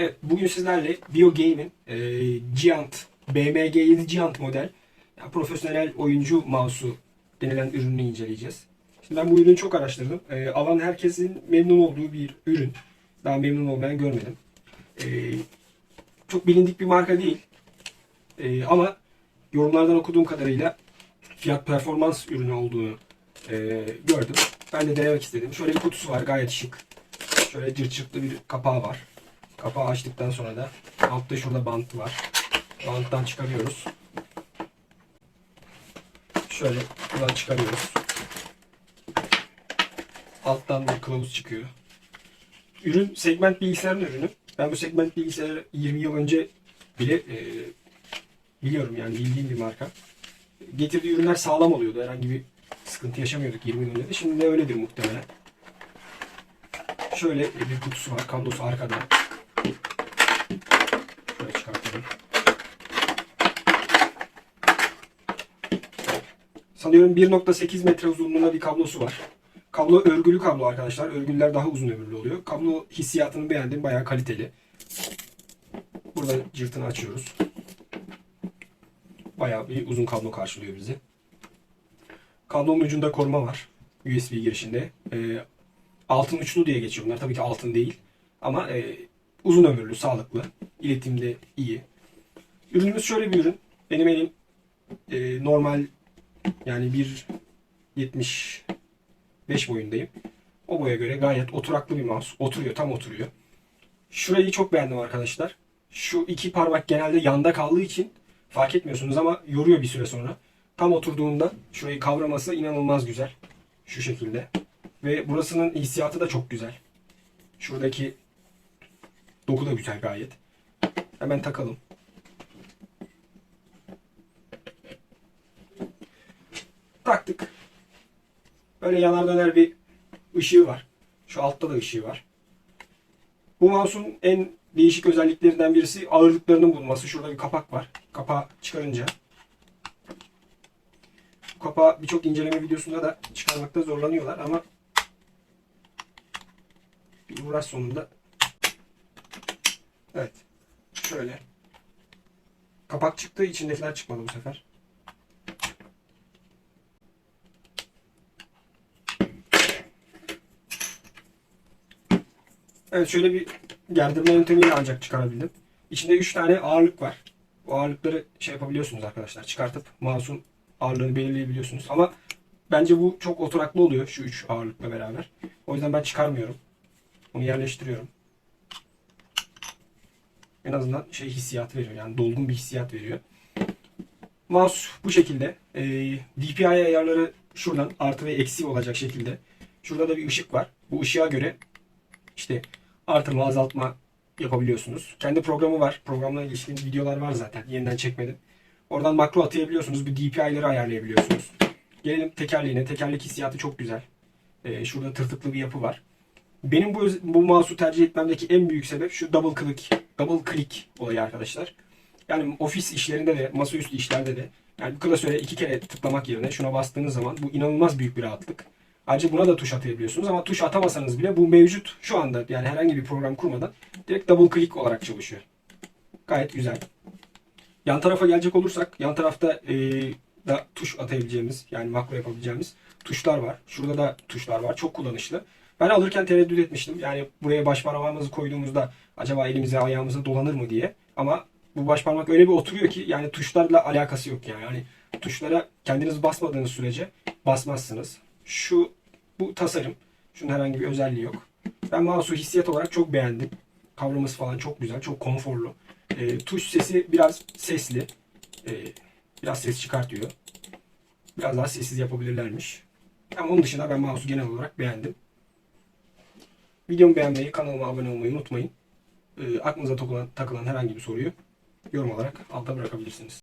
Evet, bugün sizlerle BioGame'in e, Giant, BMG 7 Giant model yani profesyonel oyuncu mouse'u denilen ürününü inceleyeceğiz. Şimdi ben bu ürünü çok araştırdım. E, alan herkesin memnun olduğu bir ürün. Daha memnun olmayan görmedim. E, çok bilindik bir marka değil. E, ama yorumlardan okuduğum kadarıyla fiyat performans ürünü olduğunu e, gördüm. Ben de denemek istedim. Şöyle bir kutusu var gayet şık. Şöyle cırçıklı bir kapağı var. Kapağı açtıktan sonra da altta şurada bant var. Banttan çıkarıyoruz. Şöyle buradan çıkarıyoruz. Alttan bir kılavuz çıkıyor. Ürün segment bilgisayarın ürünü. Ben bu segment bilgisayarı 20 yıl önce bile e, biliyorum yani bildiğim bir marka. Getirdiği ürünler sağlam oluyordu. Herhangi bir sıkıntı yaşamıyorduk 20 yıl önce de. Şimdi de öyledir muhtemelen. Şöyle bir kutusu var. Kablosu arkada. Şöyle çıkartalım. Sanıyorum 1.8 metre uzunluğunda bir kablosu var. Kablo örgülü kablo arkadaşlar. Örgüler daha uzun ömürlü oluyor. Kablo hissiyatını beğendim. Bayağı kaliteli. Burada cırtını açıyoruz. Bayağı bir uzun kablo karşılıyor bizi. Kablonun ucunda koruma var. USB girişinde. Ee, altın uçlu diye geçiyor bunlar. Tabii ki altın değil. Ama e, uzun ömürlü, sağlıklı. İletimde iyi. Ürünümüz şöyle bir ürün. Benim elim e, normal yani 1.75 boyundayım. O boya göre gayet oturaklı bir mouse. Oturuyor, tam oturuyor. Şurayı çok beğendim arkadaşlar. Şu iki parmak genelde yanda kaldığı için fark etmiyorsunuz ama yoruyor bir süre sonra. Tam oturduğunda şurayı kavraması inanılmaz güzel. Şu şekilde. Ve burasının hissiyatı da çok güzel. Şuradaki doku da güzel gayet. Hemen takalım. Taktık. Böyle yanar döner bir ışığı var. Şu altta da ışığı var. Bu mouse'un en değişik özelliklerinden birisi ağırlıklarının bulunması. Şurada bir kapak var. Kapağı çıkarınca bu kapağı birçok inceleme videosunda da çıkarmakta zorlanıyorlar ama bir uğraş sonunda evet şöyle kapak çıktı içindekiler çıkmadı bu sefer. Evet şöyle bir gerdirme yöntemiyle ancak çıkarabildim. İçinde 3 tane ağırlık var. Bu ağırlıkları şey yapabiliyorsunuz arkadaşlar. Çıkartıp mouse'un ağırlığını belirleyebiliyorsunuz. Ama bence bu çok oturaklı oluyor şu 3 ağırlıkla beraber. O yüzden ben çıkarmıyorum. Onu yerleştiriyorum. En azından şey hissiyat veriyor. Yani dolgun bir hissiyat veriyor. Mouse bu şekilde. Ee, DPI ayarları şuradan artı ve eksi olacak şekilde. Şurada da bir ışık var. Bu ışığa göre işte artırma azaltma yapabiliyorsunuz. Kendi programı var. Programla ilişkin videolar var zaten. Yeniden çekmedim. Oradan makro atayabiliyorsunuz. Bir DPI'leri ayarlayabiliyorsunuz. Gelelim tekerleğine. Tekerlek hissiyatı çok güzel. Ee, şurada tırtıklı bir yapı var. Benim bu, bu mouse'u tercih etmemdeki en büyük sebep şu double click, double click olayı arkadaşlar. Yani ofis işlerinde de, masaüstü işlerde de yani bu klasöre iki kere tıklamak yerine şuna bastığınız zaman bu inanılmaz büyük bir rahatlık. Ayrıca buna da tuş atabiliyorsunuz ama tuş atamasanız bile bu mevcut şu anda yani herhangi bir program kurmadan direkt double click olarak çalışıyor. Gayet güzel. Yan tarafa gelecek olursak yan tarafta e, da tuş atabileceğimiz yani makro yapabileceğimiz tuşlar var. Şurada da tuşlar var. Çok kullanışlı. Ben alırken tereddüt etmiştim. Yani buraya baş parmağımızı koyduğumuzda acaba elimize ayağımıza dolanır mı diye. Ama bu baş parmak öyle bir oturuyor ki yani tuşlarla alakası yok yani. Yani tuşlara kendiniz basmadığınız sürece basmazsınız. Şu bu tasarım. Şunun herhangi bir özelliği yok. Ben mouse'u hissiyat olarak çok beğendim. Kavraması falan çok güzel, çok konforlu. E, tuş sesi biraz sesli. E, biraz ses çıkartıyor. Biraz daha sessiz yapabilirlermiş. Ama onun dışında ben mouse'u genel olarak beğendim. Videomu beğenmeyi, kanalıma abone olmayı unutmayın. E, aklınıza takılan, takılan herhangi bir soruyu yorum olarak alta bırakabilirsiniz.